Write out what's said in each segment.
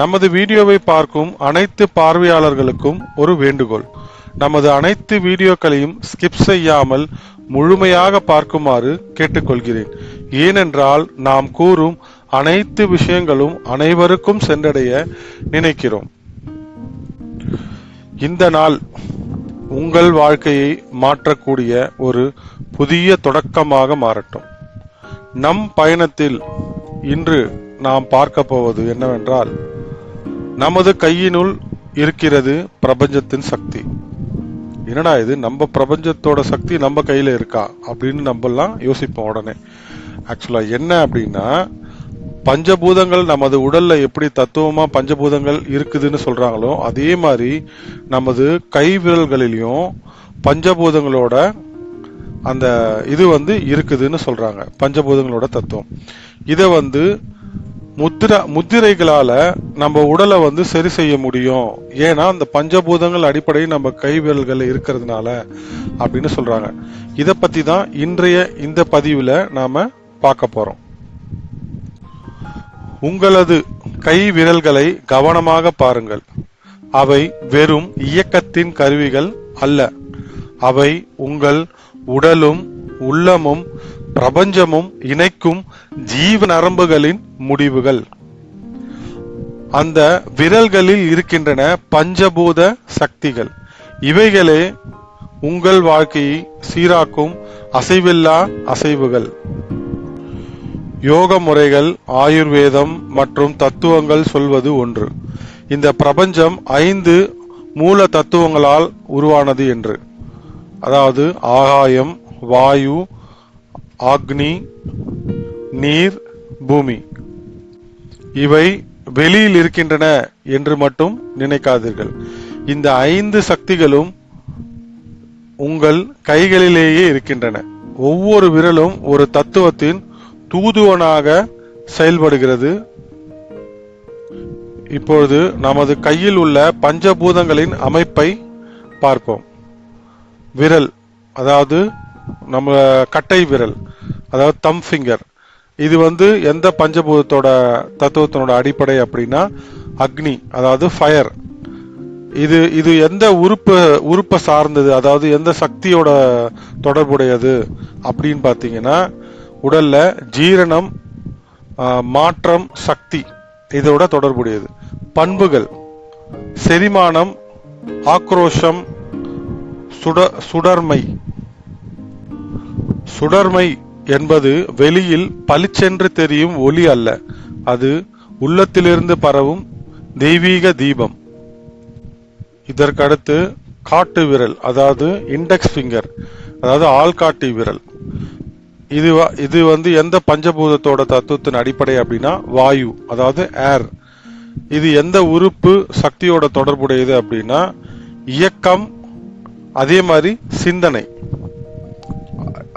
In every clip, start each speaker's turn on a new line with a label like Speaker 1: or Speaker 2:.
Speaker 1: நமது வீடியோவை பார்க்கும் அனைத்து பார்வையாளர்களுக்கும் ஒரு வேண்டுகோள். நமது அனைத்து வீடியோக்களையும் ஸ்கிப் செய்யாமல் முழுமையாக பார்க்குமாறு கேட்டுக்கொள்கிறேன். ஏனென்றால் நாம் கூறும் அனைத்து விஷயங்களும் அனைவருக்கும் சென்றடைய நினைக்கிறோம். இந்த நாள் உங்கள் வாழ்க்கையை மாற்றக்கூடிய ஒரு புதிய தொடக்கமாக மாறட்டும். நம் பயணத்தில் இன்று நாம் பார்க்க போவது என்னவென்றால் நமது கையினுள் இருக்கிறது பிரபஞ்சத்தின் சக்தி. என்னடா இது? நம்ம பிரபஞ்சத்தோட சக்தி நம்ம கையில இருக்கா? அப்படின்னு நம்மலாம் யோசிப்போம் உடனே. ஆக்சுவலா என்ன அப்படின்னா பஞ்சபூதங்கள் நமது உடல்ல எப்படி தத்துவமா பஞ்சபூதங்கள் இருக்குதுன்னு சொல்றாங்களோ அதே மாதிரி நமது கை விரல்களிலையும் பஞ்சபூதங்களோட அந்த இது வந்து இருக்குதுன்னு சொல்றாங்க. பஞ்சபூதங்களோட தத்துவம். இதை வந்து முத்திர முத்திரைகளால நம்ம உடலை வந்து சரி செய்ய முடியும். ஏன்னா அந்த பஞ்சபூதங்கள் அடிப்படையில் நம்ம கை விரல்கள் இருக்கிறதுனால அப்படின்னு சொல்றாங்க. இத பத்தி தான் இன்றைய இந்த பதிவுல நாம பார்க்க போறோம். உங்களது கை விரல்களை கவனமாக பாருங்கள். அவை வெறும் இயக்கத்தின் கருவிகள் அல்ல. அவை உங்கள் உடலும் உள்ளமும் பிரபஞ்சமும் இணைக்கும் ஜீவ நரம்புகளின் முடிவுகள். அந்த விரல்களில் இருக்கின்றன பஞ்சபூத சக்திகள். இவைகளே உங்கள் வாழ்க்கையை சீராக்கும் அசைவில்லா அசைவுகள். யோக முறைகள் ஆயுர்வேதம் மற்றும் தத்துவங்கள் சொல்வது ஒன்று. இந்த பிரபஞ்சம் ஐந்து மூல தத்துவங்களால் உருவானது என்று. அதாவது ஆகாயம் வாயு அக்னி நீர் பூமி. இவை வெளியில் இருக்கின்றன என்று மட்டும் நினைக்காதீர்கள். இந்த ஐந்து சக்திகளும் உங்கள் கைகளிலேயே இருக்கின்றன. ஒவ்வொரு விரலும் ஒரு தத்துவத்தின் தூதுவனாக செயல்படுகிறது. இப்பொழுது நமது கையில் உள்ள பஞ்சபூதங்களின் அமைப்பை பார்ப்போம். விரல் அதாவது நம்ம கட்டை விரல் அதாவது தம் ஃபிங்கர் இது வந்து எந்த பஞ்சபூதத்தோட தத்துவத்தினோட அடிப்படை அப்படின்னா அக்னி அதாவது ஃபயர் இது இது எந்த உறுப்பு உறுப்பை சார்ந்தது அதாவது எந்த சக்தியோட தொடர்புடையது அப்படின்னு பார்த்தீங்கன்னா உடல்ல ஜீரணம் மாற்றம் சக்தி இதோட தொடர்புடையது. பண்புகள் செரிமானம் ஆக்ரோஷம் சுட சுடர்மை. சுடர்மை என்பது வெளியில் பளிச்சென்று தெரியும் ஒளி அல்ல. அது உள்ளத்திலிருந்து பரவும் தெய்வீக தீபம். இதற்கடுத்து காட்டு விரல் அதாவது இண்டெக்ஸ் ஃபிங்கர் அதாவது ஆள்காட்டி விரல். இது இது வந்து எந்த பஞ்சபூதத்தோட தத்துவத்தின் அடிப்படை அப்படின்னா வாயு அதாவது ஏர் இது எந்த உறுப்பு சக்தியோட தொடர்புடையது அப்படின்னா இயக்கம் அதே மாதிரி சிந்தனை.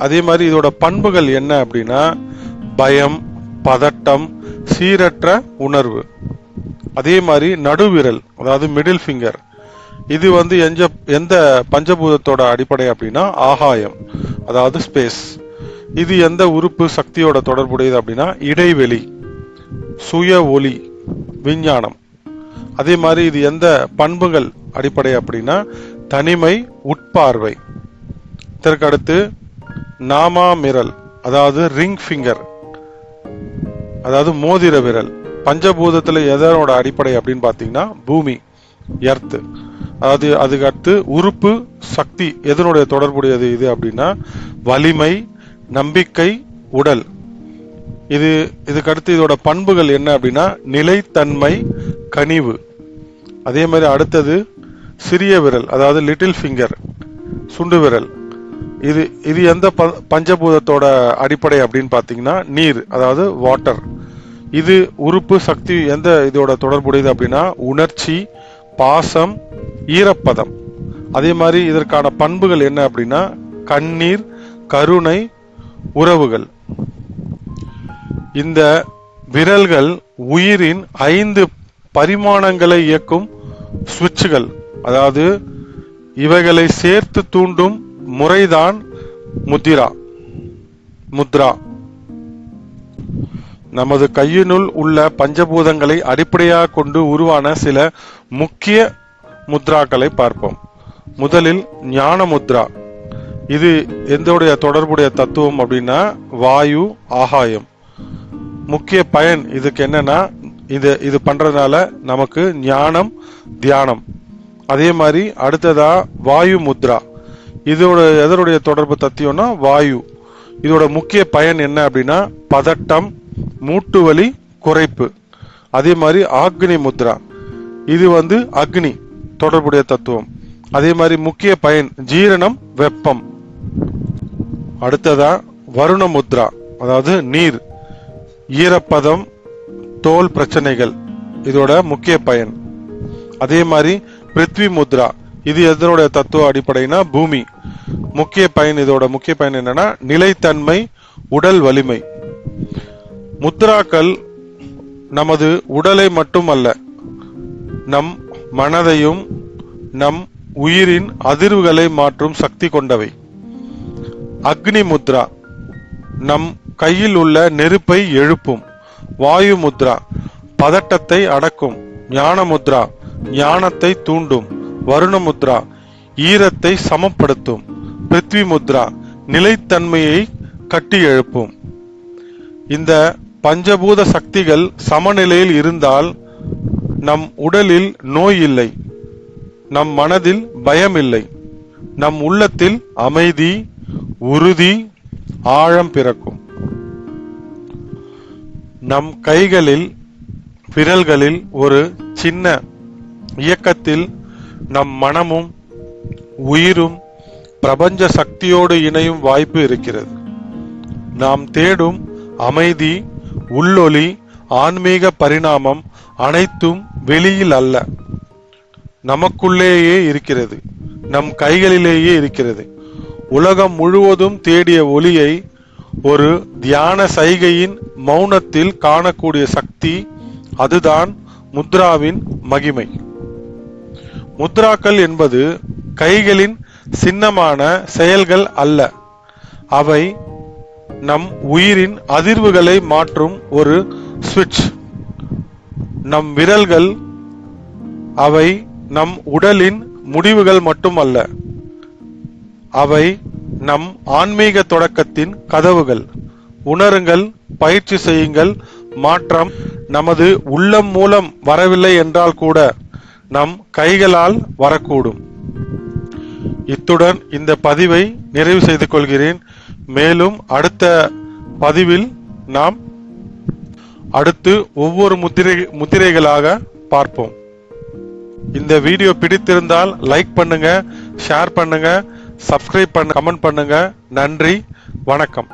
Speaker 1: அதே மாதிரி இதோட பண்புகள் என்ன அப்படின்னா பயம் பதட்டம் சீரற்ற உணர்வு. அதே மாதிரி நடுவிரல் அதாவது மிடில் ஃபிங்கர் இது வந்து எந்த எந்த பஞ்சபூதத்தோட அடிப்படை அப்படின்னா ஆகாயம் அதாவது ஸ்பேஸ் இது எந்த உறுப்பு சக்தியோட தொடர்புடையது அப்படின்னா இடைவெளி சுய ஒளி விஞ்ஞானம். அதே மாதிரி இது எந்த பண்புகள் அடிப்படை அப்படின்னா தனிமை உட்பார்வை. இதற்கடுத்து நாமா மிரல் அதாவது ரிங் ஃபிங்கர் அதாவது மோதிர விரல் பஞ்சபூதத்தில் எதனோட அடிப்படை அப்படின்னு பார்த்தீங்கன்னா பூமி எர்த்து அதாவது அதுக்கு அடுத்து உறுப்பு சக்தி எதனுடைய தொடர்புடையது இது அப்படின்னா வலிமை நம்பிக்கை உடல். இது இதுக்கு அடுத்து இதோட பண்புகள் என்ன அப்படின்னா நிலைத்தன்மை கனிவு. அதே மாதிரி அடுத்தது சிறிய விரல் அதாவது லிட்டில் ஃபிங்கர் சுண்டு விரல். இது இது எந்த பஞ்சபூதத்தோட அடிப்படை அப்படின்னு பார்த்தீங்கன்னா நீர் அதாவது வாட்டர் இது உறுப்பு சக்தி எந்த இதோட தொடர்புடையது அப்படின்னா உணர்ச்சி பாசம் ஈரப்பதம். அதே மாதிரி இதற்கான பண்புகள் என்ன அப்படின்னா கண்ணீர் கருணை உறவுகள். இந்த விரல்கள் உயிரின் ஐந்து பரிமாணங்களை இயக்கும் சுவிட்சுகள். அதாவது இவைகளை சேர்த்து தூண்டும் முறைதான் முத்திரா முத்ரா. நமது கையினுள் உள்ள பஞ்சபூதங்களை அடிப்படையாக கொண்டு உருவான சில முக்கிய முத்ராக்களை பார்ப்போம். முதலில் ஞான முத்ரா. இது எந்தோடைய தொடர்புடைய தத்துவம் அப்படின்னா வாயு ஆகாயம். முக்கிய பயன் இதுக்கு என்னன்னா இது இது பண்றதுனால நமக்கு ஞானம் தியானம். அதே மாதிரி அடுத்ததா வாயு முத்ரா. இதோட எதனுடைய தொடர்பு தத்தியம்னா வாயு. இதோட முக்கிய பயன் என்ன அப்படின்னா பதட்டம் மூட்டு வலி குறைப்பு. அதே மாதிரி ஆக்னி முத்ரா. இது வந்து அக்னி தொடர்புடைய தத்துவம். அதே மாதிரி முக்கிய பயன் ஜீரணம் வெப்பம். அடுத்ததா வருண முத்ரா அதாவது நீர். ஈரப்பதம் தோல் பிரச்சனைகள் இதோட முக்கிய பயன். அதே மாதிரி பிருத்வி முத்ரா இது எதனுடைய தத்துவ அடிப்படைனா பூமி. முக்கிய பயன் இதோட முக்கிய பயன் என்னன்னா நிலைத்தன்மை உடல் வலிமை. முத்ராக்கள் நமது உடலை மட்டுமல்ல நம் மனதையும் நம் உயிரின் அதிர்வுகளை மாற்றும் சக்தி கொண்டவை. அக்னி முத்ரா நம் கையில் உள்ள நெருப்பை எழுப்பும். வாயு முத்ரா பதட்டத்தை அடக்கும். ஞான முத்ரா ஞானத்தை தூண்டும். வருண முத்ரா ஈரத்தை சமப்படுத்தும். பிருத்வி முத்ரா நிலைத்தன்மையை கட்டி எழுப்பும் இந்த பஞ்சபூத சக்திகள் சமநிலையில் இருந்தால் நம் உடலில் நோய் இல்லை. நம் மனதில் பயம் இல்லை நம் உள்ளத்தில் அமைதி உறுதி ஆழம் பிறக்கும். நம் கைகளில் விரல்களில் ஒரு சின்ன இயக்கத்தில் நம் மனமும் உயிரும் பிரபஞ்ச சக்தியோடு இணையும் வாய்ப்பு இருக்கிறது. நாம் தேடும் அமைதி உள்ளொளி ஆன்மீக பரிணாமம் அனைத்தும் வெளியில் அல்ல. நமக்குள்ளேயே இருக்கிறது. நம் கைகளிலேயே இருக்கிறது. உலகம் முழுவதும் தேடிய ஒளியை ஒரு தியான சைகையின் மௌனத்தில் காணக்கூடிய சக்தி அதுதான் முத்ராவின் மகிமை. முத்ராக்கள் என்பது கைகளின் சின்னமான செயல்கள் அல்ல. அவை நம் உயிரின் அதிர்வுகளை மாற்றும் ஒரு சுவிட்ச். நம் விரல்கள் அவை நம் உடலின் முடிவுகள் மட்டுமல்ல அவை நம் ஆன்மீக தொடக்கத்தின் கதவுகள். உணருங்கள் பயிற்சி செய்யுங்கள் மாற்றம் நமது உள்ளம் மூலம் வரவில்லை என்றால் கூட நம் கைகளால் வரக்கூடும். இத்துடன் இந்த பதிவை நிறைவு செய்து கொள்கிறேன். மேலும் அடுத்த பதிவில் நாம் அடுத்து ஒவ்வொரு முத்திரை முத்திரைகளாக பார்ப்போம். இந்த வீடியோ பிடித்திருந்தால் லைக் பண்ணுங்க ஷேர் பண்ணுங்க சப்ஸ்கிரைப் பண்ண கமெண்ட் பண்ணுங்க. நன்றி வணக்கம்.